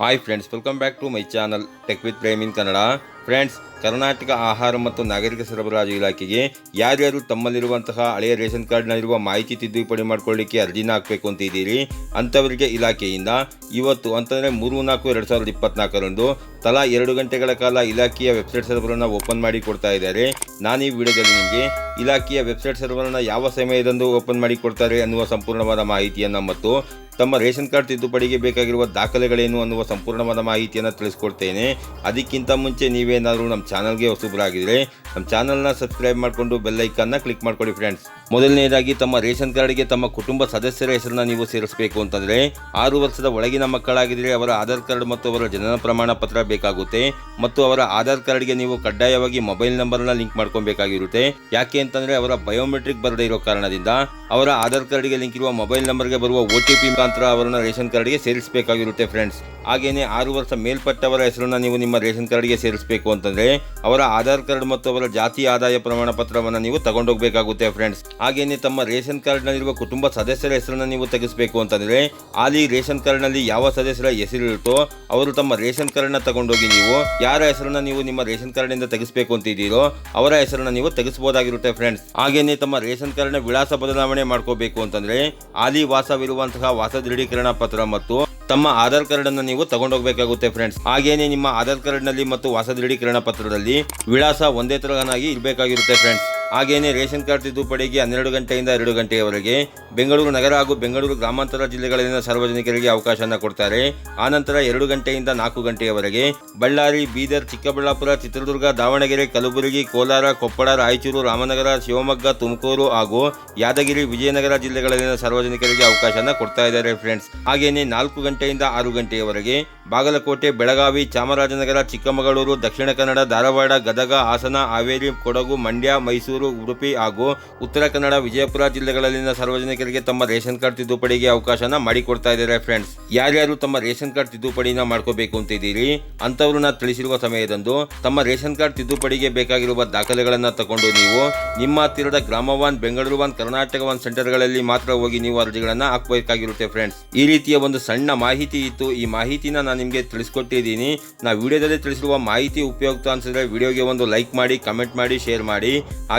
Hi friends welcome back to my channel tech with Prem in Kannada friends Karnataka ಆಹಾರ ಮತ್ತು ನಾಗರಿಕ ಸರಬರಾಜು ಇಲಾಖೆಗೆ ಯಾರ್ಯಾರು ತಮ್ಮಲ್ಲಿರುವಂತಹ ಹಳೆಯ ರೇಷನ್ ಕಾರ್ಡ್ನಲ್ಲಿರುವ ಮಾಹಿತಿ ತಿದ್ದುಪಡಿ ಮಾಡ್ಕೊಳ್ಳಿಕ್ಕೆ ಅರ್ಜಿನ ಹಾಕಬೇಕು ಅಂತ ಇದ್ದೀರಿ? ಅಂಥವರಿಗೆ ಇಲಾಖೆಯಿಂದ ಇವತ್ತು ಅಂತಂದರೆ ಮೂರು, ನಾಲ್ಕು, ಎರಡು ಸಾವಿರದ ಇಪ್ಪತ್ನಾಲ್ಕರಂದು ತಲಾ ಎರಡು ಗಂಟೆಗಳ ಕಾಲ ಇಲಾಖೆಯ ವೆಬ್ಸೈಟ್ ಸರ್ವರನ್ನು ಓಪನ್ ಮಾಡಿ ಕೊಡ್ತಾ ಇದ್ದಾರೆ. ನಾನು ಈ ವಿಡಿಯೋದಲ್ಲಿ ನಿಮಗೆ ಇಲಾಖೆಯ ವೆಬ್ಸೈಟ್ ಸರ್ವರನ್ನು ಯಾವ ಸಮಯದಂದು ಓಪನ್ ಮಾಡಿ ಕೊಡ್ತಾರೆ ಅನ್ನುವ ಸಂಪೂರ್ಣವಾದ ಮಾಹಿತಿಯನ್ನು ಮತ್ತು ತಮ್ಮ ರೇಷನ್ ಕಾರ್ಡ್ ತಿದ್ದುಪಡಿಗೆ ಬೇಕಾಗಿರುವ ದಾಖಲೆಗಳೇನು ಅನ್ನುವ ಸಂಪೂರ್ಣವಾದ ಮಾಹಿತಿಯನ್ನು ತಿಳಿಸ್ಕೊಡ್ತೇನೆ. ಅದಕ್ಕಿಂತ ಮುಂಚೆ ನೀವೇನಾದರೂ ನಮ್ಮ ಚಾನಲ್ಗೆ ಹೊಸಬರಾಗಿದ್ದರೆ ನಮ್ಮ ಚಾನಲ್ನ ಸಬ್ಸ್ಕ್ರೈಬ್ ಮಾಡಿಕೊಂಡು ಬೆಲ್ಲೈಕನ್ನ ಕ್ಲಿಕ್ ಮಾಡ್ಕೊಳ್ಳಿ ಫ್ರೆಂಡ್ಸ್. ಮೊದಲನೇದಾಗಿ ತಮ್ಮ ರೇಷನ್ ಕಾರ್ಡ್ಗೆ ತಮ್ಮ ಕುಟುಂಬ ಸದಸ್ಯರ ಹೆಸರನ್ನ ನೀವು ಸೇರಿಸಬೇಕು ಅಂತಂದರೆ, ಆರು ವರ್ಷದ ಒಳಗಿನ ಮಕ್ಕಳಾಗಿದ್ದರೆ ಅವರ ಆಧಾರ್ ಕಾರ್ಡ್ ಮತ್ತು ಅವರ ಜನನ ಪ್ರಮಾಣ ಪತ್ರ ಬೇಕಾಗುತ್ತೆ ಮತ್ತು ಅವರ ಆಧಾರ್ ಕಾರ್ಡ್ಗೆ ನೀವು ಕಡ್ಡಾಯವಾಗಿ ಮೊಬೈಲ್ ನಂಬರ್ನ ಲಿಂಕ್ ಮಾಡ್ಕೊಬೇಕಾಗಿರುತ್ತೆ. ಯಾಕೆ ಅಂತಂದರೆ ಅವರ ಬಯೋಮೆಟ್ರಿಕ್ ಬರದೇ ಇರೋ ಕಾರಣದಿಂದ ಅವರ ಆಧಾರ್ ಕಾರ್ಡ್ಗೆ ಲಿಂಕ್ ಇರುವ ಮೊಬೈಲ್ ನಂಬರ್ಗೆ ಬರುವ ಒ ಟಿ ಪಿ ಮುಖಾಂತರ ಅವರನ್ನ ರೇಷನ್ ಕಾರ್ಡ್ಗೆ ಸೇರಿಸಬೇಕಾಗಿರುತ್ತೆ ಫ್ರೆಂಡ್ಸ್. ಹಾಗೇನೆ ಆರು ವರ್ಷ ಮೇಲ್ಪಟ್ಟವರ ಹೆಸರನ್ನ ನೀವು ನಿಮ್ಮ ರೇಷನ್ ಕಾರ್ಡ್ಗೆ ಸೇರಿಸಬೇಕು ಅಂತಂದ್ರೆ ಅವರ ಆಧಾರ್ ಕಾರ್ಡ್ ಮತ್ತು ಅವರ ಜಾತಿ ಆದಾಯ ಪ್ರಮಾಣ ಪತ್ರವನ್ನು ನೀವು ತಗೊಂಡೋಗ್ಬೇಕಾಗುತ್ತೆ ಫ್ರೆಂಡ್ಸ್. ಹಾಗೇನೆ ತಮ್ಮ ರೇಷನ್ ಕಾರ್ಡ್ನಲ್ಲಿರುವ ಕುಟುಂಬ ಸದಸ್ಯರ ಹೆಸರನ್ನ ನೀವು ತೆಗೆಸಬೇಕು ಅಂತಂದ್ರೆ ಅಲ್ಲಿ ರೇಷನ್ ಕಾರ್ಡ್ನಲ್ಲಿ ಯಾವ ಸದಸ್ಯರ ಹೆಸರಿರುತ್ತೋ ಅವರು ತಮ್ಮ ರೇಷನ್ ಕಾರ್ಡ್ನ ತಗೊಂಡೋಗಿ ನೀವು ಯಾರ ಹೆಸರನ್ನ ನೀವು ನಿಮ್ಮ ರೇಷನ್ ಕಾರ್ಡ್ನಿಂದ ತೆಗೆಸಬೇಕು ಅಂತಿದ್ದೀರೋ ಅವರ ಹೆಸರನ್ನ ನೀವು ತೆಗೆಸಬಹುದಾಗಿರುತ್ತೆ ಫ್ರೆಂಡ್ಸ್. ಹಾಗೇನೆ ತಮ್ಮ ರೇಷನ್ ಕಾರ್ಡ್ನ ವಿಳಾಸ ಬದಲಾವಣೆ ಮಾಡ್ಕೋಬೇಕು ಅಂತಂದ್ರೆ ಅಲ್ಲಿ ವಾಸವಿರುವಂತಹ ವಾಸ ದೃಢೀಕರಣ ಪತ್ರ ಮತ್ತು ತಮ್ಮ ಆಧಾರ್ ಕಾರ್ಡ್ ಅನ್ನು ನೀವು ತಗೊಂಡೋಗ್ಬೇಕಾಗುತ್ತೆ ಫ್ರೆಂಡ್ಸ್ ಹಾಗೇನೆ ನಿಮ್ಮ ಆಧಾರ್ ಕಾರ್ಡ್ನಲ್ಲಿ ಮತ್ತು ವಾಸ ದೃಢೀಕರಣ ಪತ್ರದಲ್ಲಿ ವಿಳಾಸ ಒಂದೇ ತರಹನಾಗಿ ಇರಬೇಕಾಗಿರುತ್ತೆ ಫ್ರೆಂಡ್ಸ್ ಹಾಗೇನೆ ರೇಷನ್ ಕಾರ್ಡ್ ತಿದ್ದುಪಡಿಗೆ ಹನ್ನೆರಡು ಗಂಟೆಯಿಂದ ಎರಡು ಗಂಟೆಯವರೆಗೆ ಬೆಂಗಳೂರು ನಗರ ಹಾಗೂ ಬೆಂಗಳೂರು ಗ್ರಾಮಾಂತರ ಜಿಲ್ಲೆಗಳಲ್ಲಿನ ಸಾರ್ವಜನಿಕರಿಗೆ ಅವಕಾಶನ ಕೊಡ್ತಾರೆ. ಆನಂತರ ಎರಡು ಗಂಟೆಯಿಂದ ನಾಲ್ಕು ಗಂಟೆಯವರೆಗೆ ಬಳ್ಳಾರಿ, ಬೀದರ್, ಚಿಕ್ಕಬಳ್ಳಾಪುರ, ಚಿತ್ರದುರ್ಗ, ದಾವಣಗೆರೆ, ಕಲಬುರಗಿ, ಕೋಲಾರ, ಕೊಪ್ಪಳ, ರಾಯಚೂರು, ರಾಮನಗರ, ಶಿವಮೊಗ್ಗ, ತುಮಕೂರು ಹಾಗೂ ಯಾದಗಿರಿ, ವಿಜಯನಗರ ಜಿಲ್ಲೆಗಳಲ್ಲಿನ ಸಾರ್ವಜನಿಕರಿಗೆ ಅವಕಾಶನ ಕೊಡ್ತಾ ಇದ್ದಾರೆ ಫ್ರೆಂಡ್ಸ್ ಹಾಗೆಯೇ ನಾಲ್ಕು ಗಂಟೆಯಿಂದ ಆರು ಗಂಟೆಯವರೆಗೆ ಬಾಗಲಕೋಟೆ, ಬೆಳಗಾವಿ, ಚಾಮರಾಜನಗರ, ಚಿಕ್ಕಮಗಳೂರು, ದಕ್ಷಿಣ ಕನ್ನಡ, ಧಾರವಾಡ, ಗದಗ, ಹಾಸನ, ಹಾವೇರಿ, ಕೊಡಗು, ಮಂಡ್ಯ, ಮೈಸೂರು ಉಡುಪಿ ಹಾಗೂ ಉತ್ತರ ಕನ್ನಡ, ವಿಜಯಪುರ ಜಿಲ್ಲೆಗಳಲ್ಲಿನ ಸಾರ್ವಜನಿಕರಿಗೆ ತಮ್ಮ ರೇಷನ್ ಕಾರ್ಡ್ ತಿದ್ದುಪಡಿಗೆ ಅವಕಾಶನ ಮಾಡಿಕೊಡ್ತಾ ಇದ್ದಾರೆ ಫ್ರೆಂಡ್ಸ್. ಯಾರ್ಯಾರು ತಮ್ಮ ರೇಷನ್ ಕಾರ್ಡ್ ತಿದ್ದುಪಡಿನ ಮಾಡ್ಕೋಬೇಕು ಅಂತಿದ್ದೀರಿ ಅಂತವ್ರನ್ನ ತಿಳಿಸಿರುವ ಸಮಯದಂದು ತಮ್ಮ ರೇಷನ್ ಕಾರ್ಡ್ ತಿದ್ದುಪಡಿಗೆ ಬೇಕಾಗಿರುವ ದಾಖಲೆಗಳನ್ನ ತಗೊಂಡು ನೀವು ನಿಮ್ಮ ಹತ್ತಿರದ Grama one Bengaluru one Karnataka one ಸೆಂಟರ್ಗಳಲ್ಲಿ ಮಾತ್ರ ಹೋಗಿ ನೀವು ಅರ್ಜಿಗಳನ್ನ ಹಾಕಬೇಕಾಗಿರುತ್ತೆ ಫ್ರೆಂಡ್ಸ್. ಈ ರೀತಿಯ ಒಂದು ಸಣ್ಣ ಮಾಹಿತಿ ಇತ್ತು. ಈ ಮಾಹಿತಿನ ನಾನು ನಿಮಗೆ ತಿಳಿಸ್ಕೊಟ್ಟಿದ್ದೀನಿ. ನಾ ವಿಡಿಯೋದಲ್ಲಿ ತಿಳಿಸಿರುವ ಮಾಹಿತಿ ಉಪಯುಕ್ತ ಅನ್ಸಿದ್ರೆ ವಿಡಿಯೋಗೆ ಒಂದು ಲೈಕ್ ಮಾಡಿ, ಕಮೆಂಟ್ ಮಾಡಿ, ಶೇರ್ ಮಾಡಿ.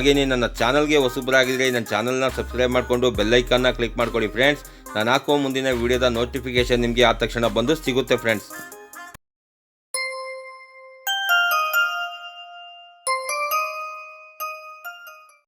ಹಾಗೆಯೇ ನನ್ನ ಚಾನಲ್ಗೆ ಹೊಸಬರಾಗಿದ್ರೆ ನನ್ನ ಚಾನಲ್ನ ಸಬ್ಸ್ಕ್ರೈಬ್ ಮಾಡಿಕೊಂಡು ಬೆಲ್ಲೈಕನ್ನ ಕ್ಲಿಕ್ ಮಾಡ್ಕೊಳ್ಳಿ ಫ್ರೆಂಡ್ಸ್. ನಾನು ಹಾಕೋ ಮುಂದಿನ ವಿಡಿಯೋದ ನೋಟಿಫಿಕೇಶನ್ ನಿಮಗೆ ಆದ ತಕ್ಷಣ ಬಂದು ಸಿಗುತ್ತೆ ಫ್ರೆಂಡ್ಸ್.